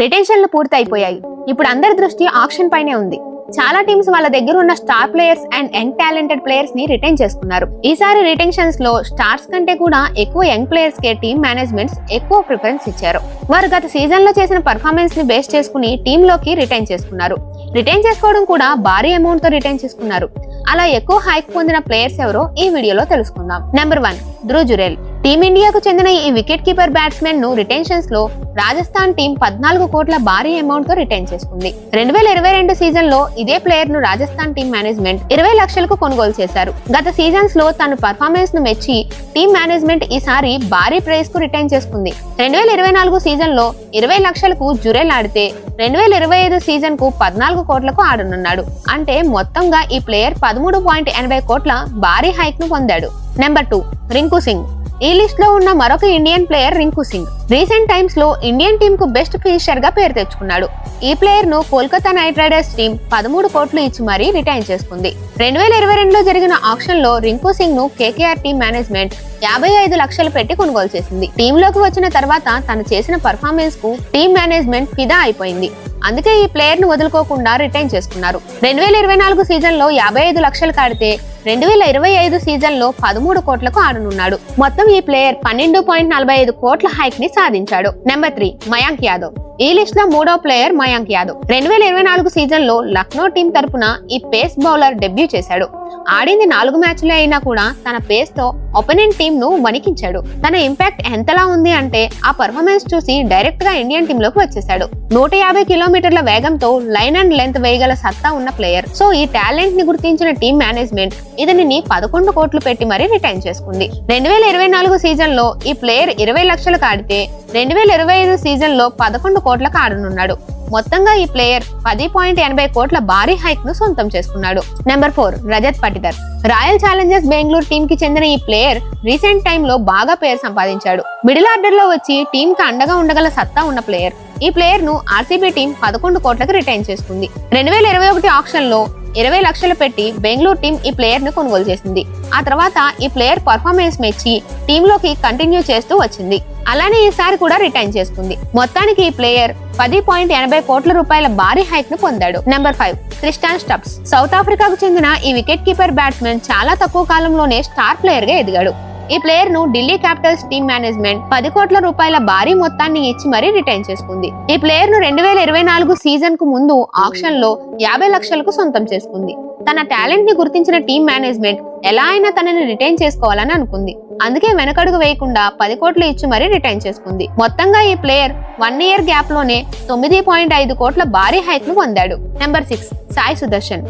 రిటెన్షన్లు పూర్తి అయిపోయాయి ఇప్పుడు అందరి దృష్టి ఆప్షన్ పైనే ఉంది. చాలా టీమ్స్ వాళ్ళ దగ్గర ఉన్న star players and young talented ప్లేయర్స్ని retain చేసుకున్నారు ఈసారి రిటెన్షన్స్లో స్టార్స్ కంటే కూడా ఎక్కువ యంగ్ ప్లేయర్స్ కే టీమ్ మేనేజ్మెంట్స్ ఎక్కువ ప్రిఫరెన్స్ ఇచ్చారు. వారు గత సీజన్లో చేసిన పర్ఫార్మెన్స్ని బేస్ చేసుకుని టీమ్లోకి రిటైన్ చేసుకున్నారు. రిటైన్ చేసుకోవడం కూడా భారీ అమౌంట్తో రిటైన్ చేసుకున్నారు. అలా ఎక్కువ హైక్ పొందిన ప్లేయర్స్ ఎవరో ఈ వీడియోలో తెలుసుకుందాం. నెంబర్ వన్ ధ్రువ్ జురెల్ టీమిండియాకు చెందిన ఈ వికెట్ కీపర్ బ్యాట్స్మెన్ను రిటెన్షన్స్లో రాజస్థాన్ టీం పద్నాలుగు కోట్ల భారీ అమౌంట్తో రిటైన్ చేసుకుంది. రెండు వేల ఇరవై రెండు సీజన్లో ఇదే ప్లేయర్ను రాజస్థాన్ టీం మేనేజ్మెంట్ ఇరవై లక్షలకు కొనుగోలు చేశారు. గత సీజన్స్లో తన పర్ఫార్మెన్స్ను మెచ్చి టీం మేనేజ్మెంట్ ఈసారి భారీ ప్రైస్కు రిటైన్ చేసుకుంది. రెండు వేల ఇరవై నాలుగు సీజన్లో ఇరవై లక్షలకు జురెల్ ఆడితే రెండు వేల ఇరవై ఐదు సీజన్కు పద్నాలుగు కోట్లకు ఆడనున్నాడు. అంటే మొత్తంగా ఈ ప్లేయర్ పదమూడు పాయింట్ ఎనభై కోట్ల భారీ హైక్ను పొందాడు. నెంబర్ టూ రింకు సింగ్ ఈ లిస్ట్లో ఉన్న మరొక Indian player Rinku Singh recent టైమ్స్లో ఇండియన్ టీమ్కు బెస్ట్ ఫినిషర్గా పేరు తెచ్చుకున్నాడు. ఈ ప్లేయర్ను కోల్కతా నైట్ రైడర్స్ టీం పదమూడు కోట్లు ఇచ్చి మరీ రిటైన్ చేసుకుంది. రెండు వేల ఇరవై రెండులో జరిగిన ఆప్షన్లో రింకు సింగ్ను కేకేఆర్ టీం మేనేజ్మెంట్ యాభై ఐదు లక్షలు పెట్టి కొనుగోలు చేసింది. టీంలోకి వచ్చిన తర్వాత తను చేసిన పర్ఫార్మెన్స్కు టీం మేనేజ్మెంట్ ఫిదా అయిపోయింది. అందుకే ఈ ప్లేయర్ను వదులుకోకుండా రిటైన్ చేసుకున్నారు. రెండు వేల ఇరవై నాలుగు సీజన్లో యాభై ఐదు లక్షలు కాడితే రెండు వేల ఇరవై ఐదు సీజన్లో పదమూడు కోట్లకు ఆడనున్నాడు. మొత్తం ఈ ప్లేయర్ పన్నెండు పాయింట్ నలభై ఐదు కోట్ల హైక్ని సాధించాడు. Number three Mayank Yadav. ఈ లిస్ట్లో మూడో ప్లేయర్ మయాంక్ యాదవ్. రెండు వేల ఇరవై నాలుగు సీజన్లో లక్నో టీం తరపున ఈ పేస్ బౌలర్ డెబ్యూ చేశాడు. ఆడింది నాలుగు మ్యాచ్లే అయినా కూడా తన పేస్తో ఒపోనెంట్ను వణికించాడు. తన ఇంపాక్ట్ ఎంతలా ఉంది అంటే ఆ పర్ఫార్మెన్స్ చూసి డైరెక్ట్గా ఇండియన్ టీమ్లోకి వచ్చేసాడు నూట యాభై కిలోమీటర్ల వేగంతో లైన్ అండ్ లెంత్ వేయగల సత్తా ఉన్న ప్లేయర్ సో ఈ టాలెంట్ని గుర్తించిన టీం మేనేజ్మెంట్ ఇతనిని పదకొండు కోట్లు పెట్టి మరీ రిటైన్ చేసుకుంది. రెండు వేల ఇరవై నాలుగు సీజన్లో ఈ ప్లేయర్ ఇరవై లక్షలకు ఆడితే రెండు వేల ఇరవై ఐదు సీజన్లో పదకొండు కోట్లకు ఆడనున్నాడు. మొత్తంగా ఈ ప్లేయర్ పది పాయింట్ ఎనభై కోట్ల భారీ హైక్ను సొంతం చేసుకున్నాడు. Number four Rajat Patidar. Royal Challengers Bengaluru టీమ్కి చెందిన ఈ ప్లేయర్ రీసెంట్ టైమ్లో బాగా పేరు సంపాదించాడు. మిడిల్ ఆర్డర్లో వచ్చి టీమ్కి అండగా ఉండగల సత్తా ఉన్న ప్లేయర్ ఈ ప్లేయర్ను ఆర్సీబీ టీం పదకొండు కోట్లకు రిటైన్ చేసుకుంది. రెండు వేల ఇరవై ఒకటి ఆప్షన్లో ఇరవై లక్షలు పెట్టి బెంగళూరు టీం ఈ ప్లేయర్ను కొనుగోలు చేసింది. ఆ తర్వాత ఈ ప్లేయర్ పర్ఫార్మెన్స్ మెచ్చి టీంలోకి కంటిన్యూ చేస్తూ వచ్చింది. అలానే ఈసారి కూడా రిటైన్ చేసుకుంది. మొత్తానికి ఈ ప్లేయర్ పది పాయింట్ ఎనభై కోట్ల రూపాయల భారీ హైక్ను పొందాడు. Number five Tristan Stubbs South ఆఫ్రికాకు చెందిన ఈ వికెట్ కీపర్ బ్యాట్స్మెన్ చాలా తక్కువ కాలంలోనే స్టార్ ప్లేయర్గా ఎదిగాడు. ఈ ప్లేయర్ను ఢిల్లీ క్యాపిటల్స్ టీమ్ మేనేజ్మెంట్ పది కోట్ల రూపాయల భారీ మొత్తాన్ని ఇచ్చి మరీ రిటైన్ చేసుకుంది. ఈ ప్లేయర్ను రెండు వేల ఇరవై నాలుగు సీజన్కు ముందు ఆప్షన్లో యాభై లక్షలకు సొంతం చేసుకుంది. తన టాలెంట్ని గుర్తించిన టీమ్ మేనేజ్మెంట్ ఎలా అయినా తనని రిటైన్ చేసుకోవాలని అనుకుంది. అందుకే వెనకడుగు వేయకుండా పది కోట్లు ఇచ్చి మరీ రిటైన్ చేసుకుంది. మొత్తంగా ఈ ప్లేయర్ వన్ ఇయర్ గ్యాప్లోనే తొమ్మిది పాయింట్ ఐదు కోట్ల భారీ హైక్ను పొందాడు. Number six Sai Sudharsan.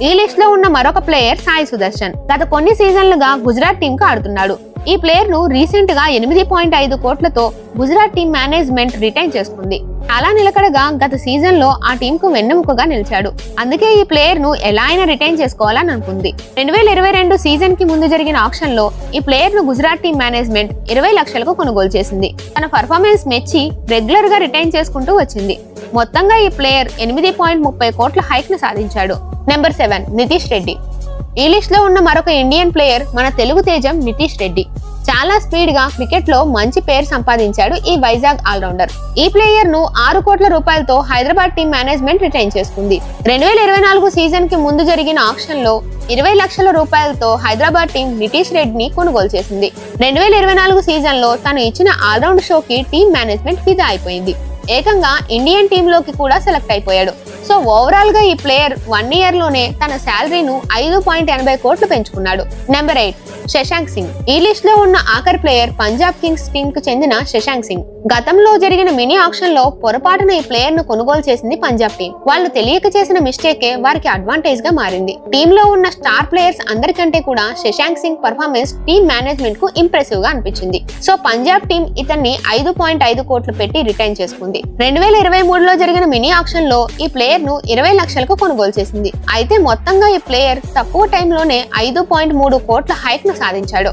ఈ లిస్ట్లో ఉన్న మరొక ప్లేయర్ సాయి సుదర్శన్. గత కొన్ని సీజన్లుగా గుజరాత్ టీమ్కు ఆడుతున్నాడు. ఈ ప్లేయర్ను రీసెంట్గా ఎనిమిది పాయింట్ ఐదు కోట్లతో గుజరాత్ టీం మేనేజ్మెంట్ రిటైన్ చేసుకుంది. చాలా నిలకడగా గత సీజన్లో ఆ టీంకు వెన్నెముకగా నిలిచాడు. అందుకే ఈ ప్లేయర్ను ఎలా అయినా రిటైన్ చేసుకోవాలని అనుకుంది. రెండు వేల ఇరవై రెండు సీజన్కి ముందు జరిగిన ఆప్షన్లో ఈ ప్లేయర్ను గుజరాత్ టీం మేనేజ్మెంట్ ఇరవై లక్షలకు కొనుగోలు చేసింది. తన పర్ఫార్మెన్స్ మెచ్చి రెగ్యులర్గా రిటైన్ చేసుకుంటూ వచ్చింది. మొత్తంగా ఈ ప్లేయర్ ఎనిమిది పాయింట్ ముప్పై కోట్ల హైక్ను సాధించాడు. Number seven Nitish Reddy. ఈ లిస్ట్లో ఉన్న మరొక ఇండియన్ ప్లేయర్ మన తెలుగు తేజం నితీష్ రెడ్డి. చాలా స్పీడ్గా క్రికెట్లో మంచి పేరు సంపాదించాడు ఈ వైజాగ్ ఆల్రౌండర్. ఈ ప్లేయర్ను ఆరు కోట్ల రూపాయలతో హైదరాబాద్ టీం మేనేజ్మెంట్ రిటైన్ చేసుకుంది. రెండు వేల ఇరవై నాలుగు సీజన్కి ముందు జరిగిన ఆప్షన్లో ఇరవై లక్షల రూపాయలతో హైదరాబాద్ టీం నితీష్ రెడ్డిని కొనుగోలు చేసింది. రెండు వేల ఇరవై నాలుగు సీజన్లో తను ఇచ్చిన ఆల్రౌండ్ షోకి టీం మేనేజ్మెంట్ ఫిదా అయిపోయింది. ఏకంగా ఇండియన్ టీంలోకి కూడా సెలెక్ట్ అయిపోయాడు. సో ఓవరాల్గా ఈ ప్లేయర్ వన్ ఇయర్లోనే తన శాలరీను ఐదు పాయింట్ ఎనభై కోట్లు పెంచుకున్నాడు. Number eight Shashank Singh. ఈ లిస్ట్లో ఉన్న ఆఖరి ప్లేయర్ పంజాబ్ కింగ్స్ టీమ్కు చెందిన శశాంక్ సింగ్. గతంలో జరిగిన మినీ ఆక్షన్లో పొరపాటున ఈ ప్లేయర్ను కొనుగోలు చేసింది పంజాబ్ టీం. వాళ్ళు తెలియక చేసిన మిస్టేకే వారికి అడ్వాంటేజ్గా మారింది. టీమ్లో ఉన్న స్టార్ ప్లేయర్స్ అందరికంటే కూడా శశాంక్ సింగ్ పర్ఫార్మెన్స్ టీమ్ మేనేజ్మెంట్కు ఇంప్రెసివ్గా అనిపించింది. సో పంజాబ్ టీం ఇతన్ని ఐదు పాయింట్ ఐదు కోట్లు పెట్టి రిటైన్ చేసుకుంది. రెండు వేల ఇరవై మూడులో జరిగిన మినీ ఆక్షన్లో ఈ ప్లేయర్ను ఇరవై లక్షలకు కొనుగోలు చేసింది. అయితే మొత్తంగా ఈ ప్లేయర్ తక్కువ టైంలోనే ఐదు పాయింట్ మూడు కోట్ల హైక్ను సాధించాడు.